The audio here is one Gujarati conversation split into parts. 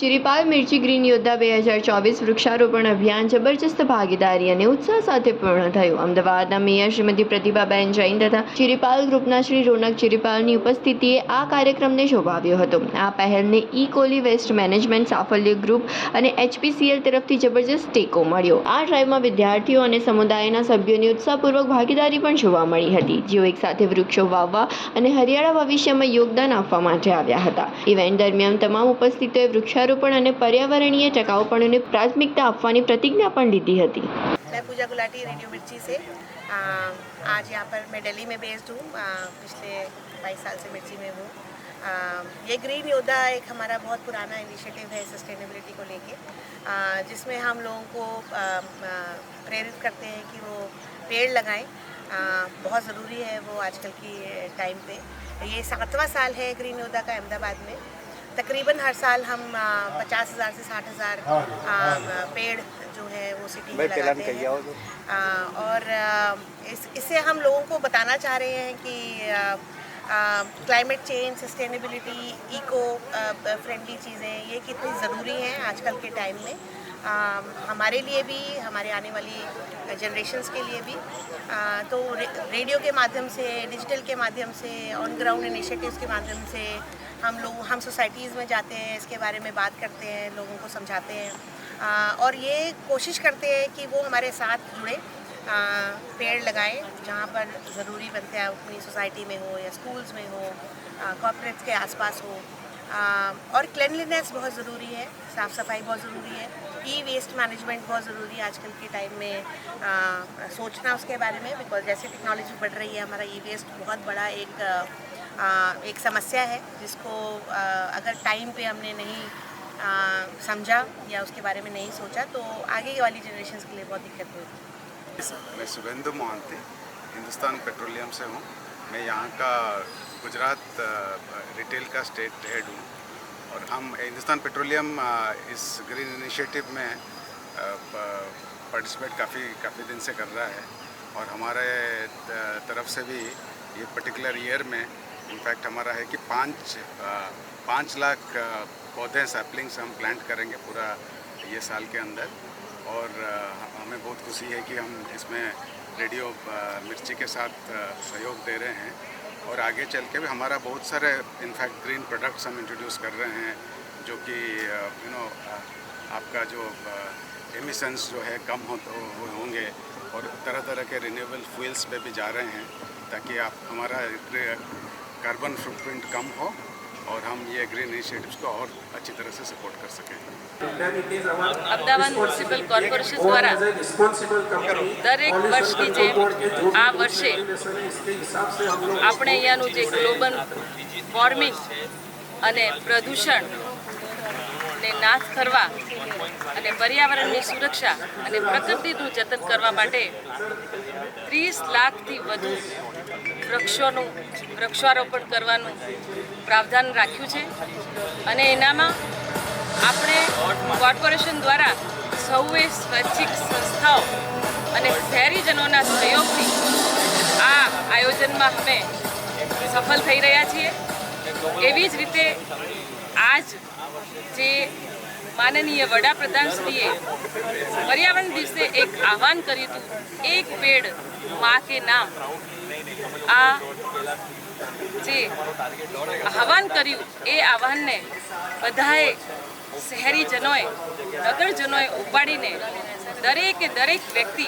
ચિરીપાલ મિર્ચી ગ્રીન યોદ્ધા બે હજાર ચોવીસ વૃક્ષારોપણ અભિયાન જબરજસ્ત ભાગીદારી અને ઉત્સાહ સાથે પૂર્ણ થયું. અમદાવાદના મેયર શ્રીમતી પ્રતિભાબેન જૈન તથા ચિરીપાલ ગ્રુપના શ્રી રોનક ચિરીપાલની ઉપસ્થિતિએ આ કાર્યક્રમને શોભાવ્યો હતો. આ પહેલને ઈ કોલી વેસ્ટ મેનેજમેન્ટ સાફલ્ય ગ્રુપ અને એચપીસીએલ તરફથી જબરજસ્ત ટેકો મળ્યો. આ ડ્રાઈવમાં વિદ્યાર્થીઓ અને સમુદાયના સભ્યોની ઉત્સાહપૂર્વક ભાગીદારી પણ જોવા મળી હતી. જેઓ એકસાથે વૃક્ષો વાવવા અને હરિયાળા ભવિષ્યમાં યોગદાન આપવા માટે આવ્યા હતા. ઇવેન્ટ દરમિયાન તમામ ઉપસ્થિતોએ વૃક્ષારોપણ અને પર્યાવરણીય ટકાઉપણને પ્રાથમિકતા આપવાની પ્રતિજ્ઞા પણ લીધી હતી मैं पूजा गुलाटी रेडियो मिर्ची से आ, आज यहाँ पर मैं दिल्ली में बेस्ड हूँ आ, पिछले बाईस साल से मिर्ची में हूँ आ, ये ग्रीन योद्धा एक हमारा बहुत पुराना इनिशिएटिव है सस्टेनेबिलिटी को लेके आ, जिसमें हम लोगों को आ, आ, प्रेरित करते हैं कि वो पेड़ लगाएं आ, बहुत ज़रूरी है वो आजकल की टाइम पे ये सातवां साल है ग्रीन योद्धा का अहमदाबाद में तकरीबन हर साल हम पचास हज़ार से साठ हज़ार पेड़ जो है वो सिटी में लगाते हैं। आ, और इस इससे हम लोगों को बताना चाह रहे हैं कि climate change sustainability eco friendly चीज़ें ये कितनी ज़रूरी हैं आजकल के टाइम में। आ, हमारे लिए भी हमारे आने वाली जनरेशंस के लिए भी। आ, तो रे, रेडियो के माध्यम से डिजिटल के माध्यम से ऑन ग्राउंड इनिशिएटिव्स के माध्यम से हम लोग हम सोसाइटीज़ में जाते हैं इसके बारे में बात करते हैं लोगों को समझाते हैं। आ, और ये कोशिश करते हैं कि वो हमारे साथ जुड़े पेड़ लगाएँ जहाँ पर ज़रूरी बनते हैं अपनी सोसाइटी में हो या स्कूल्स में हो कॉर्पोरेट्स के आसपास हो। आ, और क्लिनलीनेस बहुत ज़रूरी है साफ़ सफ़ाई बहुत ज़रूरी है ई वेस्ट मैनेजमेंट बहुत ज़रूरी है आजकल के टाइम में। आ, सोचना उसके बारे में बिकॉज़ जैसे टेक्नोलॉजी बढ़ रही है हमारा ई वेस्ट बहुत बड़ा एक एक समस्या है जिसको अगर टाइम पे हमने नहीं समझा या उसके बारे में नहीं सोचा तो आगे वाली जनरेशन के लिए बहुत दिक्कत होगी। मैं शुभेंदु मोहंती, हिंदुस्तान पेट्रोलियम से हूँ। मैं यहाँ का गुजरात रिटेल का स्टेट हेड हूँ। और हम हिंदुस्तान पेट्रोलियम इस ग्रीन इनिशिएटिव में पार्टिसिपेट काफ़ी काफ़ी दिन से कर रहा है। और हमारे तरफ़ से भी ये पर्टिकुलर ईयर में इनफैक्ट हमारा है कि पाँच पाँच लाख पौधे, सैपलिंग्स हम प्लांट करेंगे पूरा ये साल के अंदर। और हमें बहुत खुशी है कि हम इसमें रेडियो मिर्ची के साथ सहयोग दे रहे हैं। और आगे चल के भी हमारा बहुत सारे, इनफैक्ट ग्रीन प्रोडक्ट्स हम इंट्रोड्यूस कर रहे हैं, जो कि यू नो आपका जो एमिशंस जो है कम हो तो होंगे। और तरह तरह के रिन्यूएबल फ्यूल्स पे भी जा रहे हैं, ताकि आप, हमारा कार्बन फुटप्रिंट कम हो और हम ये ग्रीन इनिशिएटिव्स को और अच्छी तरह से सपोर्ट कर सकें અમદાવાદ મ્યુનિસિપલ કોર્પોરેશન દ્વારા દરેક વર્ષની જેમ આ વર્ષે આપણે અહીંયાનું જે ગ્લોબલ વોર્મિંગ અને પ્રદૂષણ ને નાશ કરવા અને પર્યાવરણની સુરક્ષા અને પ્રકૃતિનું જતન કરવા માટે ત્રીસ લાખથી વધુ વૃક્ષોનું વૃક્ષારોપણ કરવાનું પ્રાવધાન રાખ્યું છે. અને એનામાં આપણે કોર્પોરેશન દ્વારા સૌએ સ્વૈચ્છિક સંસ્થાઓ અને શહેરીજનોના સહયોગથી આ આયોજનમાં અમે સફળ થઈ રહ્યા છીએ. એવી જ રીતે આજ જે માનનીય વડાપ્રધાનશ્રીએ પર્યાવરણ દિવસે એક આહવાન કર્યું હતું, એક પેડમાં કે નામ. આ જે આહવાન કર્યું એ આહવાનને બધાએ શહેરીજનોએ, નગરજનોએ ઉપાડીને દરેકે દરેક વ્યક્તિ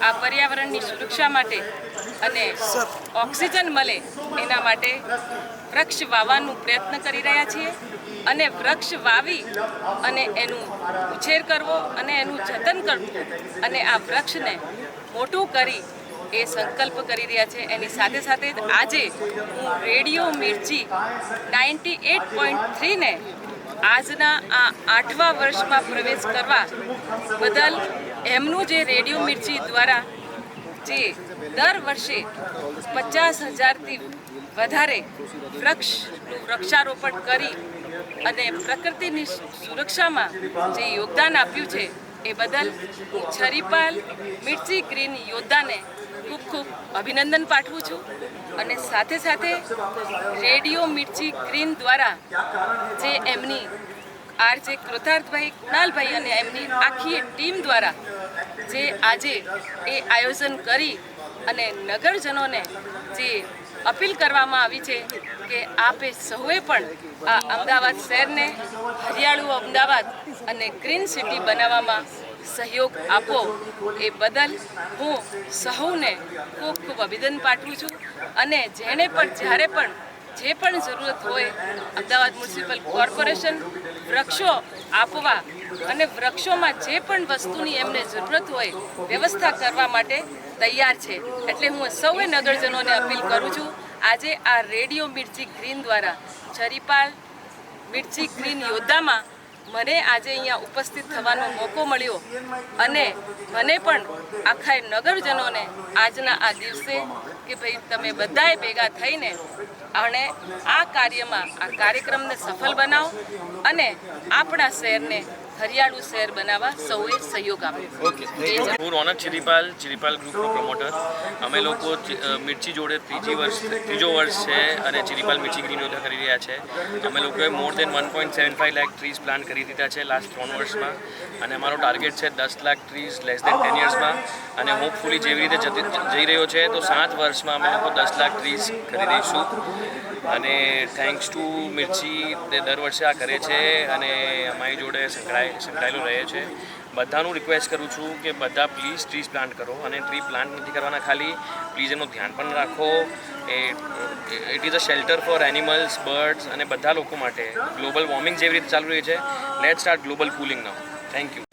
આ પર્યાવરણની સુરક્ષા માટે અને ઓક્સિજન મળે એના માટે વૃક્ષ વાવવાનું પ્રયત્ન કરી રહ્યા છીએ અને વૃક્ષ વાવી અને એનું ઉછેર કરવો અને એનું જતન કરવું અને આ વૃક્ષને મોટું કરી એ સંકલ્પ કરી રહ્યા છે. એની સાથે સાથે આજે હું radio Mirchi ninety eight point થ્રીને આજના આ આઠમા વર્ષમાં પ્રવેશ કરવા બદલ એમનું જે રેડિયો મિર્ચી દ્વારા જે દર વર્ષે પચાસ હજારથી વધારે વૃક્ષનું વૃક્ષારોપણ કરી અને પ્રકૃતિની સુરક્ષામાં જે યોગદાન આપ્યું છે, એ બદલ છરીપાલ મિર્ચી ગ્રીન યોદ્ધાને ખૂબ ખૂબ અભિનંદન પાઠવું છું. અને સાથે સાથે રેડિયો મિર્ચી ગ્રીન દ્વારા જે એમની આરજે કૃતાર્થભાઈ કુણાલભાઈ અને એમની આખી ટીમ દ્વારા જે આજે એ આયોજન કરી અને નગરજનોને જે અપીલ કરવામાં આવી છે કે આપે સૌએ પણ આ અમદાવાદ શહેરને હરિયાળું અમદાવાદ અને ગ્રીન સિટી બનાવવામાં સહયોગ આપો એ બદલ હું સહુને ખૂબ ખૂબ અભિનંદન પાઠવું છું અને જેણે પણ જ્યારે પણ જે પણ જરૂરત હોય, અમદાવાદ મ્યુનિસિપલ કોર્પોરેશન વૃક્ષો આપવા અને વૃક્ષોમાં જે પણ વસ્તુની એમને જરૂરત હોય, વ્યવસ્થા કરવા માટે તૈયાર છે. એટલે હું સૌએ નગરજનોને અપીલ કરું છું, આજે આ રેડિયો મિર્ચી ગ્રીન દ્વારા ચરીપાલ મિર્ચી ગ્રીન યોદ્ધામાં મને આજે અહીંયા ઉપસ્થિત થવાનો મોકો મળ્યો અને મને પણ આખા નગરજનોને આજના આ દિવસે કે ભાઈ તમે બધાએ ભેગા થઈને અને આ કાર્યમાં, આ કાર્યક્રમને સફળ બનાવો અને આપણા શહેરને હરિયાળું શહેર બનાવવા સૌએ સહયોગ આપ્યો. હું રોનક ચિરીપાલ ચિરીપાલ ગ્રુપનો પ્રમોટર અમે લોકો મિર્ચી જોડે ત્રીજી વર્ષ ત્રીજો વર્ષ છે અને ચિરીપાલ મિર્ચી ગ્રીન યોજના કરી રહ્યા છે. અમે લોકોએ more than one point seven five lakh trees plan કરી દીધા છે લાસ્ટ ત્રણ વર્ષમાં. અને અમારો ટાર્ગેટ છે દસ lakh trees less than ten યર્સમાં અને હોપફુલી જેવી રીતે જતી જઈ રહ્યો છે તો સાત વર્ષમાં અમે લોકો દસ લાખ ટ્રીઝ કરી દઈશું. અને થેન્ક્સ ટુ મિર્ચી તે દર વર્ષે આ કરે છે. અને અમારી જોડે સંકળાય સંકળાયેલો રહે છે. બધાનું રિક્વેસ્ટ કરું છું કે બધા પ્લીઝ ટ્રીઝ પ્લાન્ટ કરો અને ટ્રી પ્લાન્ટ નથી કરવાના ખાલી. પ્લીઝ એનું ધ્યાન પણ રાખો. એ it is a shelter for animals birds અને બધા લોકો માટે ગ્લોબલ વોર્મિંગ જેવી રીતે ચાલુ રહી છે. Let start global cooling now thank you